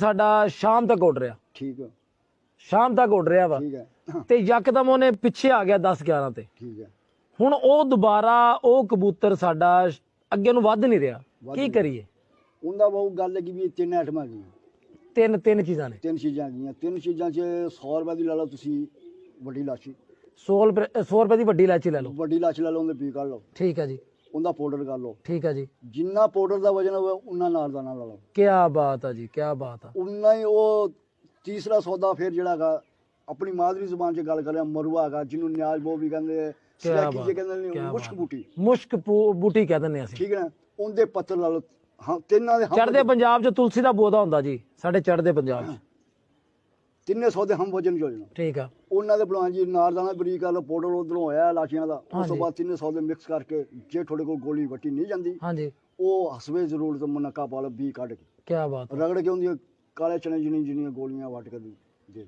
ਸਾਡਾ ਸ਼ਾਮ ਤੱਕ ਉੱਡ ਰਿਹਾ। ਠੀਕ ਹੈ। ਸ਼ਾਮ ਤੱਕ ਉੱਡ ਰਿਹਾ ਵਾ। ਠੀਕ ਹੈ। ਤੇ ਯਕਦਮ ਉਹਨੇ ਪਿੱਛੇ ਆ ਗਿਆ 10 11 ਤੇ। ਠੀਕ ਹੈ। ਹੁਣ ਉਹ ਦੁਬਾਰਾ ਉਹ ਕਬੂਤਰ ਸਾਡਾ ਅੱਗੇ ਨੂੰ ਵੱਧ ਨਹੀਂ ਰਿਹਾ। ਕੀ। ਕਰੀਏ? ਉਹਦਾ ਬਹੁਤ ਗੱਲ ਕਿ ਵੀ ਤਿੰਨ ਆਈਟਮਾਂ ਗਈਆਂ। ਤਿੰਨ ਤਿੰਨ ਚੀਜ਼ਾਂ ਨੇ। ਤਿੰਨ ਚੀਜ਼ਾਂ ਗਈਆਂ। ਤਿੰਨ ਚੀਜ਼ਾਂ 'ਚ 100 ਰੁਪਏ ਦੀ ਲਾ ਲਓ ਤੁਸੀਂ ਵੱਡੀ ਲਾਚੀ 100 ਰੁਪਏ 100 ਰੁਪਏ ਦੀ ਵੱਡੀ ਇਲਾਇਚੀ ਲੈ ਲਓ। ਵੱਡੀ ਲਾਚੀ ਲੈ ਲਓ ਉਹਦੇ ਪੀ ਕੱਢ ਲਓ। ਠੀਕ ਹੈ ਜੀ। ਉਹਦਾ ਪਾਊਡਰ ਕਰ ਲਓ। ਠੀਕ ਹੈ ਜੀ। ਜਿੰਨਾ ਪਾਊਡਰ ਦਾ ਵਜਨ ਹੋਵੇ ਉਨਾ ਨਾਰਦਾਨਾ ਲਾ ਲਓ। ਕੀ ਬਾਤ ਆ ਜੀ ਕੀ ਬਾਤ ਆ। ਉਨਾ ਹੀ ਉਹ ਤੀਸਰਾ ਸੌਦਾ ਫਿਰ ਜਿਹੜਾ ਹੈਗਾ ਆਪਣੀ ਮਾਦਰੀ ਜ਼ੁਬਾਨ 'ਚ ਗੱਲ ਕਰਿਆ ਮਰੂਆ ਹੈਗਾ ਜਿਹਨੂੰ ਨਿਆਜ਼ ਬੋ ਵੀ ਕਹਿੰਦੇ ਸਿਆਕੀ ਜੇ ਕਹਿੰਦੇ ਨੇ ਮੁਸ਼ਕ। ਬੂਟੀ। ਮੁਸ਼ਕ ਬੂਟੀ ਕਹਿ ਦਿੰਦੇ ਅਸੀਂ। ਠੀਕ ਹੈ ਨਾ? ਉਹਦੇ ਪੱਤਰ ਲਾ ਲਓ। ਹਾਂ ਤਿੰਨਾਂ ਦੇ ਹੰਬ ਚੜ੍ਹਦੇ ਪੰਜਾਬ 'ਚ ਤੁਲਸੀ ਦਾ ਪੌਦਾ ਹੁੰਦਾ ਜੀ ਸਾਡੇ ਚੜ੍ਹਦੇ ਪੰਜਾਬ 'ਚ। ਤਿੰਨੇ ਸੌਦੇ ਹਮ ਵਜਨ ਜਣਾ ਠੀਕ ਆ ਉਹਨਾਂ ਦੇ ਬਣਾਉਣ ਜੀ ਨਾਰਦਾਨਾ ਬਰੀਕ ਲਓ ਪਾਊਡਰ ਉਧਰੋਂ ਹੋਇਆ ਲਾਚੀਆਂ ਦਾ ਉਸ। ਤੋਂ ਬਾਅਦ ਤਿੰਨੇ ਸੌਦੇ ਮਿਕਸ ਕਰਕੇ ਜੇ ਤੁਹਾਡੇ ਕੋਲ ਗੋਲੀ ਵੱਟੀ ਨਹੀਂ ਜਾਂਦੀ ਹਾਂਜੀ ਉਹ ਹਸਵੇ ਜ਼ਰੂਰ ਤੇ ਮੁਨੱਕਾ ਪਾ ਲਓ ਬੀ ਕੱਢ ਕੇ ਕੀ ਬਾਤ। ਰਗੜ ਕੇ ਉਹਦੀਆਂ ਕਾਲੇ ਚਨੇ ਜਿਹੀਆਂ ਜਿਹੀਆਂ ਗੋਲੀਆਂ ਵੱਟ ਕੇ ਦੇ ਦੇ।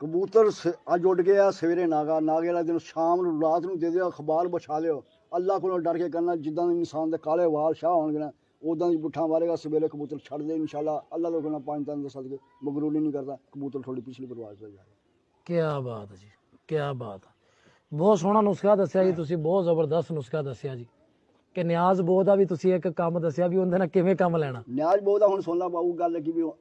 ਕਬੂਤਰ ਅੱਜ ਉੱਡ ਗਿਆ ਸਵੇਰੇ ਨਾਗਾ ਨਾਗੇ ਵਾਲੇ ਦਿਨ ਸ਼ਾਮ ਨੂੰ ਰਾਤ ਨੂੰ ਦੇ ਦਿਓ ਅਖਬਾਰ ਵਿਛਾ ਲਿਓ ਅੱਲਾਹ ਕੋਲੋਂ ਡਰ ਕੇ ਕਰਨਾ ਜਿੱਦਾਂ ਇਨਸਾਨ ਦੇ ਕਾਲੇ ਵਾਲ ਸ਼ਾਹ ਹੋਣਗੇ ਨਾ ਉਦਾਂ ਦੀ ਪੁੱਠਾ ਮਾਰੇਗਾ ਸਵੇਰੇ ਕਬੂਤਰ ਛੱਡ ਦੇ ਇਨਸ਼ਾਅੱਲਾ ਅੱਲਾਹ ਦੇ ਕੋਲੋਂ ਪੰਜ ਤਨ ਦੇ ਸਦਕੇ ਮਗਰੂਰੀ ਨਹੀਂ ਕਰਦਾ ਕਬੂਤਰ ਥੋੜੀ ਪਿਛਲੀ ਪਰਵਾਜ਼ ਤੇ ਜਾਏ ਕੀ ਬਾਤ ਜੀ ਕੀ ਬਾਤ ਬਹੁਤ ਸੋਹਣਾ ਨੁਸਖਾ ਦੱਸਿਆ ਜੀ ਤੁਸੀਂ ਬਹੁਤ ਜ਼ਬਰਦਸਤ ਨੁਸਖਾ ਦੱਸਿਆ ਜੀ। ਕਿ ਨਿਆਜ਼ ਬੋ ਦਾ ਵੀ ਤੁਸੀਂ ਇੱਕ ਕੰਮ ਦੱਸਿਆ ਵੀ ਉਹਦੇ ਨਾਲ ਕਿਵੇਂ ਕੰਮ ਲੈਣਾ। ਨਿਆਜ਼ ਦਾ ਹੁਣ ਸੁਣ ਲਾ ਬਾਬੂ ਗੱਲ ਕੀ ਵੀ